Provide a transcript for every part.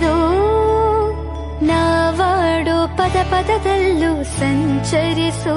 ಹಿಡಿದು ನಾವಾಡೋ ಪದ ಪದದಲ್ಲೂ ಸಂಚರಿಸು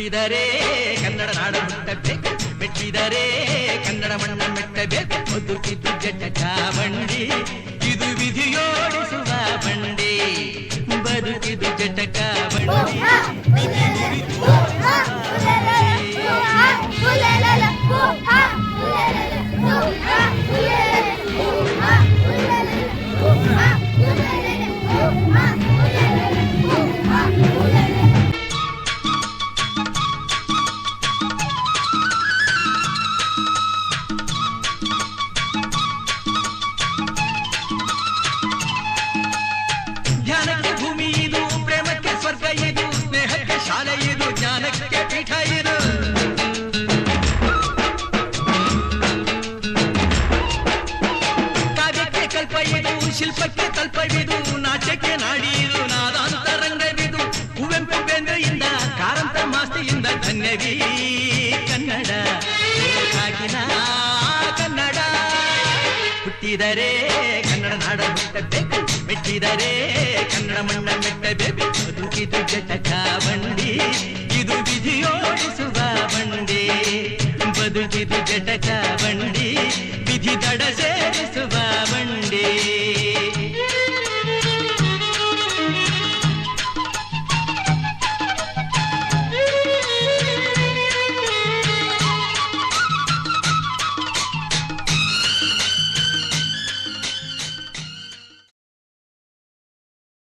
ಹುಟ್ಟಿದರೆ ಕನ್ನಡ ನಾಡ ಹುಟ್ಟಬೇಕು ಮೆಟ್ಟಿದರೆ ಕನ್ನಡ ಮಣ್ಣ ಮೆಟ್ಟಬೇಕು ಬದುಕಿದ್ದು ಜಟಕ ಬಂಡಿ ಇದು ವಿಧಿಯೋಡಿಸುವ ಬಂಡಿ ಬದುಕಿದು ಜಟಕ ಬಂಡಿ ಧನ್ಯವೀ ಕನ್ನಡ ಹಾಗಿನ ಕನ್ನಡ. ಹುಟ್ಟಿದರೆ ಕನ್ನಡ ನಾಡ ಹುಟ್ಟಬೇಕು ಮೆಟ್ಟಿದರೆ ಕನ್ನಡ ಮಣ್ಣ ಮೆಟ್ಟಬೇಕು. ಬದುಕಿದು ಜಟಕ ಬಂಡಿ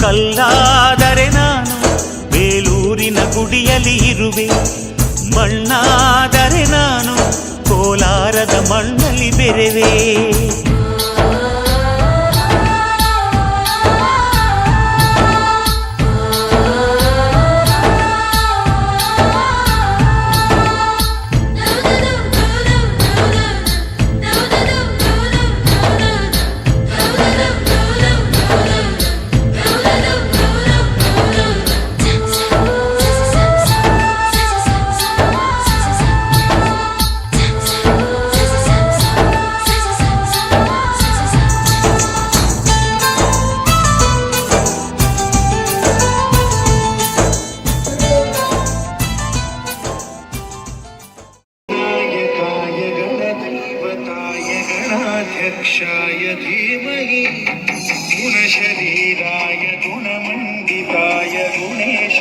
ಕಲ್ಲಾದರೆ ನಾನು ಬೇಲೂರಿನ ಗುಡಿಯಲ್ಲಿ ಇರುವೆ. ಮಣ್ಣಾದರೆ ನಾನು ಕೋಲಾರದ ಮಣ್ಣಲ್ಲಿ ಬೆರೆವೆ.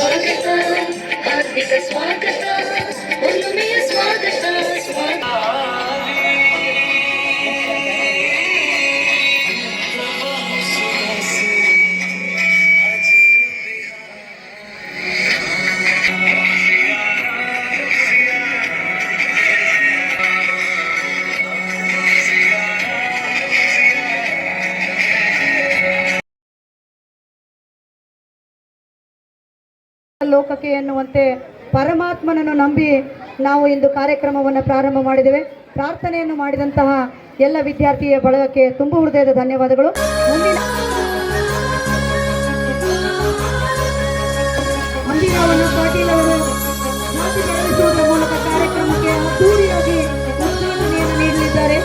స్వాగతం. హార్దిక స్వాగతం. స్వాగతం. ಲೋಕಕ್ಕೆ ಎನ್ನುವಂತೆ ಪರಮಾತ್ಮನನ್ನು ನಂಬಿ ನಾವು ಇಂದು ಕಾರ್ಯಕ್ರಮವನ್ನು ಪ್ರಾರಂಭ ಮಾಡಿದ್ದೇವೆ. ಪ್ರಾರ್ಥನೆಯನ್ನು ಮಾಡಿದಂತಹ ಎಲ್ಲ ವಿದ್ಯಾರ್ಥಿಯ ಬಳಗಕ್ಕೆ ತುಂಬ ಹೃದಯದ ಧನ್ಯವಾದಗಳು. ಮುಂದಿನ ಕಾರ್ಯಕ್ರಮಕ್ಕೆ ಅದ್ದೂರಿಯಾಗಿ ಉದ್ಘಾಟನೆಯನ್ನು ನೀಡಲಿದ್ದಾರೆ.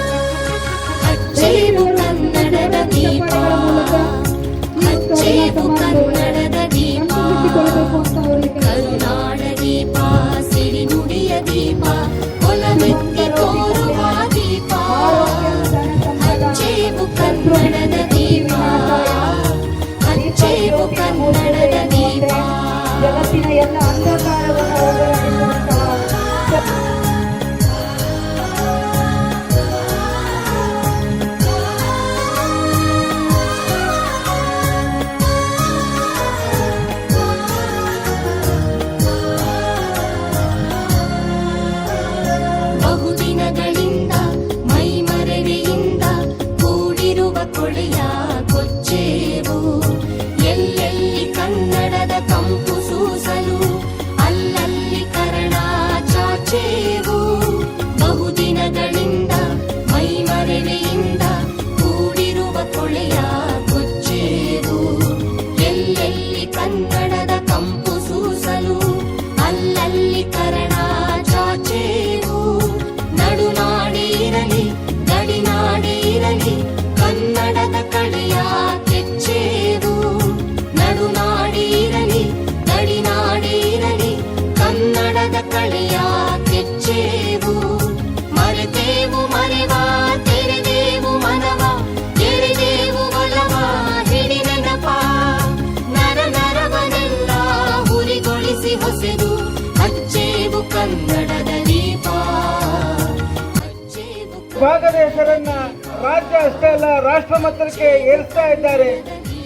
ಭಾಗದ ಹೆಸರನ್ನ ರಾಜ್ಯ ಅಷ್ಟೇ ಅಲ್ಲ, ರಾಷ್ಟ್ರ ಮಟ್ಟಕ್ಕೆ ಏರಿಸ್ತಾ ಇದ್ದಾರೆ.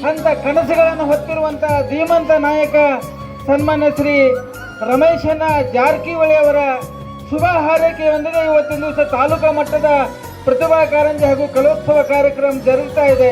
ಅಂತ ಕನಸುಗಳನ್ನು ಹೊತ್ತಿರುವಂತಹ ಧೀಮಂತ ನಾಯಕ ಸನ್ಮಾನ್ಯ ಶ್ರೀ ರಮೇಶನ ಜಾರಕಿಹೊಳಿ ಅವರ ಶುಭ ಹಾರೈಕೆಯೊಂದಿಗೆ ಇವತ್ತಿನ ದಿವಸ ತಾಲೂಕಾ ಮಟ್ಟದ ಪ್ರತಿಭಾ ಕಾರಂಜಿ ಹಾಗೂ ಕಲೋತ್ಸವ ಕಾರ್ಯಕ್ರಮ ಜರುಗ್ತಾ ಇದೆ.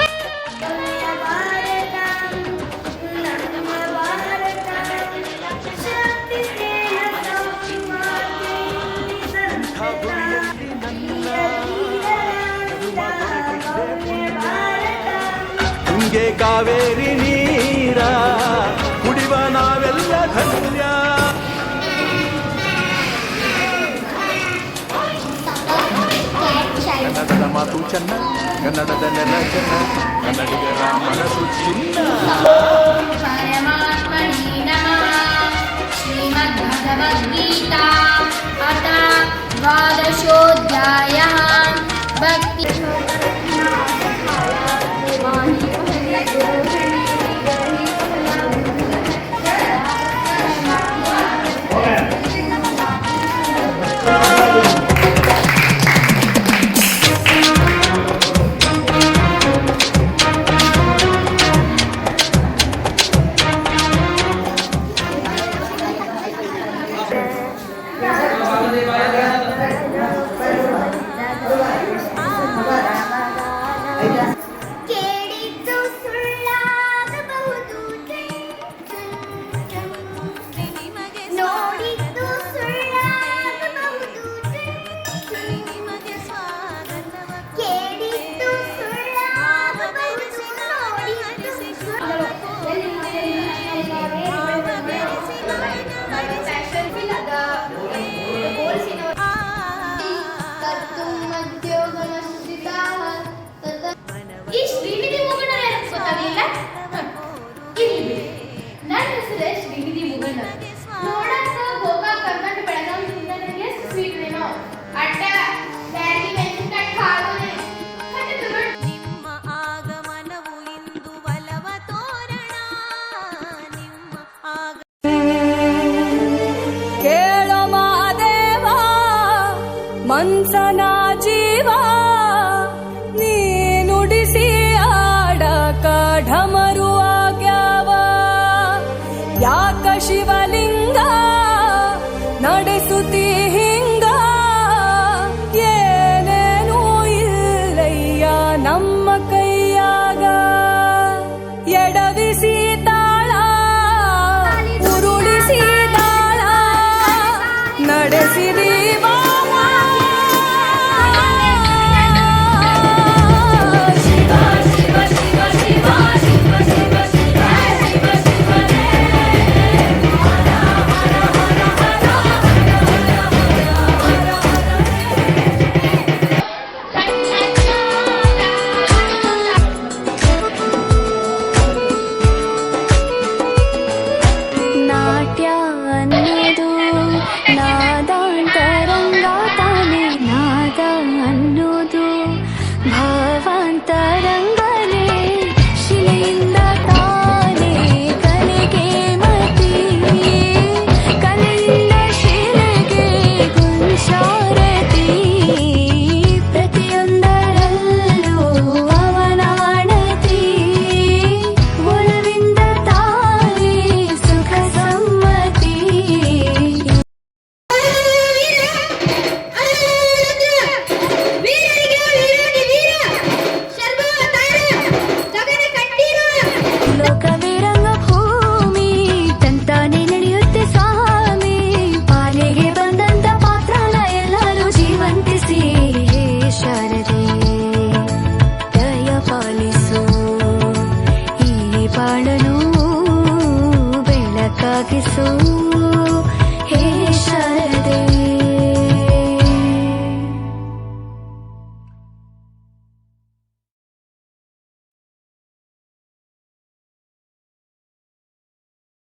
ಗಂಗೆ ಕಾವೇರಿ ನೀರ ಕುಡಿವ ನಾವೆಲ್ಲ ಧನ್ಯ ಕನ್ನಡದ ಮಾತು ಚೆನ್ನ ಕನ್ನಡದ ನೆಲ ಚೆನ್ನ ಕನ್ನಡಿಗರ ಮನಸ್ಸು ಚಿನ್ನ ಶ್ರೀಮದ್ಭಗವದ್ಗೀತಾ ಅಥ ಭಕ್ತಿ